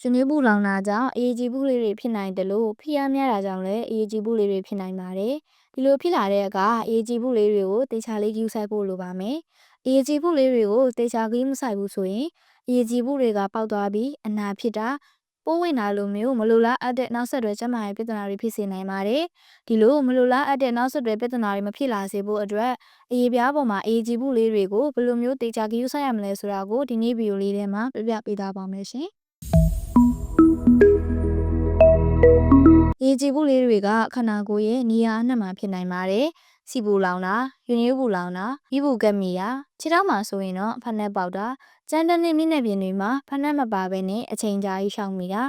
ရှင်မျိုးပူလောင်တာကြောင့်အေးကြီးဘူးလေးတွေဖြစ်နိုင်တယ်လို့ဖိအားများတာကြောင့်လည်းအေးကြီးဘူးလေးတွေဖြစ်နိုင်ပါတယ်ဒီလိုဖြစ်လာတဲ့အခါအေးကြီးဘူးလေးတွေကိုတေချာလေးယူဆိုင်ဖို့လိုပါမယ်အေးကြီးဘူးလေးတွေကိုတေချာကြီးမဆိုင်ဘူးဆိုရင်အေးကြီးဘူးတွေကပေါက်သွားပြီးအနာဖြစ်တာပိုးဝင်တာလိုမျိုးမလိုလားအပ်တဲ့နောက်ဆက်တွဲကျန်းမာရေးပြဿနာတွေဖြစ်စေနိုင်ပါတယ်ဒီလိုမလိုလားအပ်တဲ့နောက်ဆက်တွဲပြဿနာတွေမဖြစ်လာစေဖို့အတွက်အေးပြားပေါ်မှာအေးကြီးဘူးလေးတွေကိုဘယ်လိုမျိုးတေချာကြီးယူဆိုင်ရမလဲဆိုတာကိုဒီနေ့ဗီဒီယိုလေးထဲမှာပြပြပေးသားပါမယ်ရှင် ကြည်ဘူးလေးတွေကခန္ဓာကိုယ်ရဲ့နေရာအနှံ့မှာဖြစ်နိုင်ပါတယ်။စီပူလောင်တာ၊ယူနီပူလောင်တာ၊ဤဘူးကက်မီယာခြေထောက်မှာဆိုရင်တော့ဖက်နှက်ပေါက်တာ၊ကျန်းတဲ့နှင်းမျက်နှာပြင်တွေမှာဖက်နှက်မပါဘဲနဲ့အချိန်ကြာကြီးရှောင်မိတာ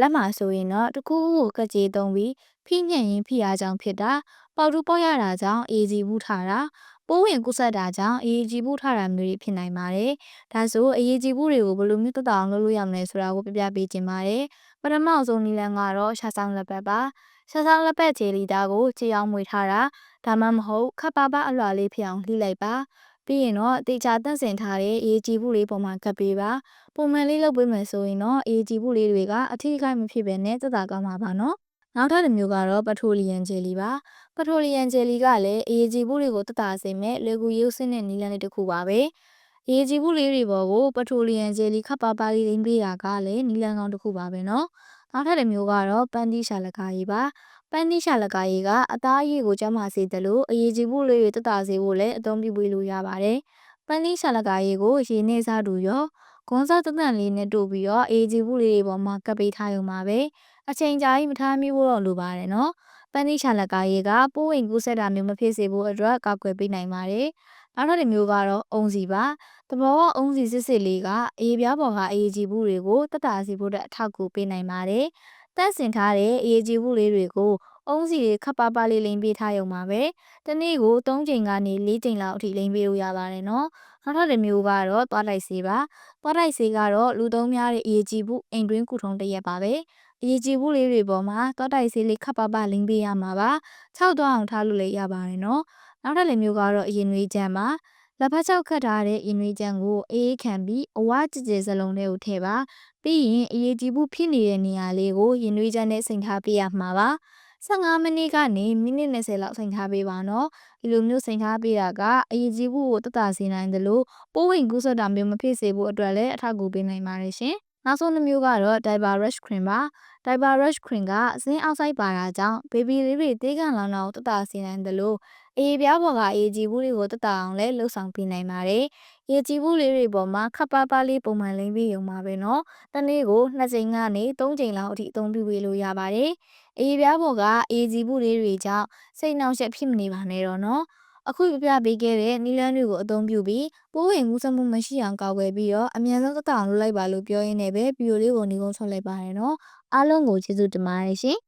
လက်မှာဆိုရင်တော့တကူးကိုကက်ကြေးသုံးပြီးဖိညံ့ရင်ဖိအားကြောင့်ဖြစ်တာပေါက်တူးပေါက်ရတာကြောင့်အေးကြီးဘူးထားတာပိုးဝင်ကူးဆက်တာကြောင့်အေးကြီးဘူးထားတာမျိုးတွေဖြစ်နိုင်ပါတယ်။ဒါဆိုအေးကြီးဘူးတွေကိုဘယ်လိုမျိုးတက်တာအောင်လုပ်လို့ရမလဲဆိုတာကိုပြပြပေးခြင်းပါတယ်။ ပထမအဆုံးနည်းလမ်းကတော့ရှာဆောင်လက်ပတ်ပါ။ရှာဆောင်လက်ပတ်ခြေလီသားကိုခြေအောင်မွေထားတာဒါမှမဟုတ်ခပ်ပါပါအလွှာလေးဖြစ်အောင်လှိလိုက်ပါ။ပြီးရင်တော့တေချာတန့်စင်ထားတဲ့အေးကြီးဘူးလေးပုံမှန်ကပ်ပေးပါ။ပုံမှန်လေးလုပ်ပေးမယ်ဆိုရင်တော့အေးကြီးဘူးလေးတွေကအထီးအခိုက်မဖြစ်ဘဲနဲ့တက်တာကောင်းမှာပါနော်။နောက်ထပ်တစ်မျိုးကတော့ပထိုလီယန်ဂျယ်လီပါပထိုလီယန်ဂျယ်လီကလည်းအေးကြီးဘူးတွေကိုတက်တာစေမဲ့လေကူရုပ်စင်းတဲ့နီလန်းလေးတစ်ခုပါပဲ အေးကြီးဘူးလေးတွေပေါ်ကိုပထိုလီယန်ဂျယ်လီခပ်ပါပါလေးရင်းပေးတာကလည်းနီလန်းကောင်းတစ်ခုပါပဲနော်နောက်ထပ်တစ်မျိုးကတော့ပန်းတီးရှာလက်ကားကြီးပါပန်းတီးရှာလက်ကားကြီးကအသားအရည်ကိုကျန်းမာစေတယ်လို့အေးကြီးဘူးလေးတွေတက်တာစေဖို့လည်းအသုံးပြုပေးလို့ရပါတယ်ပန်းတီးရှာလက်ကားကြီးကိုရေနဲ့စားတူရောဂွန်စားတန်လေးနဲ့တို့ပြီးတော့အေးကြီးဘူးလေးတွေပေါ်မှာကပ်ပေးထားရုံပါပဲအချိန်ကြာကြီးမထားမိဖို့တော့လိုပါတယ်နော် ပန်းသီးချာလက်ကားရေးကပိုးဝင်ကူးဆက်တာမျိုးမဖြစ်စေဖို့အတွက်ကောက်ွယ်ပေးနိုင်ပါတယ်။နောက်ထပ်တစ်မျိုးကတော့အုံစီပါ။တဘောကအုံစီစစ်စစ်လေးကအေးပြားပေါ်ကအေးကြီးဘူးတွေကိုတက်တာစီဖို့အတွက်အထောက်အကူပေးနိုင်ပါတယ်။တန့်စင်ထားတဲ့အေးကြီးဘူးလေးတွေကိုအုံးစီတွေခပ်ပါပါလေးလိမ်ပေးထားရုံပါပဲ။တနေ့ကို3ချိန်ကနေ4ချိန်လောက်အထိလိမ်ပေးလို့ရပါတယ်နော်။နောက်ထပ်တစ်မျိုးကတော့သွားလိုက်စေးပါ။သွားလိုက်စေးကတော့လူသုံးများတဲ့အေးကြီးဘူးအိမ်တွင်းကုထုံးတစ်ရက်ပါပဲ။ အရေးကြီးဘူးလေးတွေပေါ်မှာတောတိုက်ဆေးလေးခပ်ပပလင်းပေးရမှာပါ။၆သွားအောင်ထားလို့လည်းရပါတယ်နော်။နောက်ထပ်လေးမျိုးကတော့အရင်နွေးကြမ်းပါ။လက်ဖက်ချောက်ခတ်ထားတဲ့ရင်နွေးကြမ်းကိုအေးခံပြီးအဝကြည်ကြည်စလုံးလေးကိုထည့်ပါ။ပြီးရင်အရေးကြီးဘူးဖြစ်နေတဲ့နေရာလေးကိုရင်နွေးကြမ်းနဲ့စိန်ထားပေးရမှာပါ။15မိနစ်ကနေမိနစ်20လောက်စိန်ထားပေးပါနော်ဒီလိုမျိုးစိန်ထားပေးတာကအရေးကြီးဘူးကိုတတစေနိုင်တယ်လို့ပိုးဝင်ကူးစက်တာမျိုးမဖြစ်စေဖို့အတွက်လည်းအထောက်အကူပေးနိုင်ပါတယ်ရှင် နောက်ဆုံးတစ်မျိုးကတော့ diaper rash cream ပါ diaper rash cream ကဇင်းအောက်ဆိုင်ပါတာကြောင့် baby လေးတွေတေးကန်လောင်တော့တတစေနိုင်တယ်လို့အေးပြားပေါ်ကအေးကြီးဘူးတွေကိုတတအောင်လဲလှုပ်ဆောင်ပေးနိုင်ပါတယ်။အေးကြီးဘူးလေးတွေပေါ်မှာခပ်ပါးပါးလေးပုံမှန်လိမ့်ပြီးရုံပါပဲနော်။တနေ့ကို2ချိန်ကနေ3ချိန်လောက်အထိအသုံးပြုပေးလို့ရပါတယ်။အေးပြားပေါ်ကအေးကြီးဘူးလေးတွေကြောင့်စိတ်နှောင့်ယှက်ဖြစ်မနေပါနဲ့တော့နော်။ အခုပြပြပေးခဲ့တဲ့နီလန်းတွေကိုအသုံးပြုပြီးပိုးဝင်မှုစမှုမရှိအောင်ကာကွယ်ပြီးတော့အမြန်ဆုံးသက်သာအောင်လုပ်လိုက်ပါလို့ပြောရင်းနဲ့ပဲဗီဒီယိုလေးကိုညီကုန်းချုပ်လိုက်ပါရနော်အားလုံးကိုကျေးဇူးတင်ပါတယ်ရှင်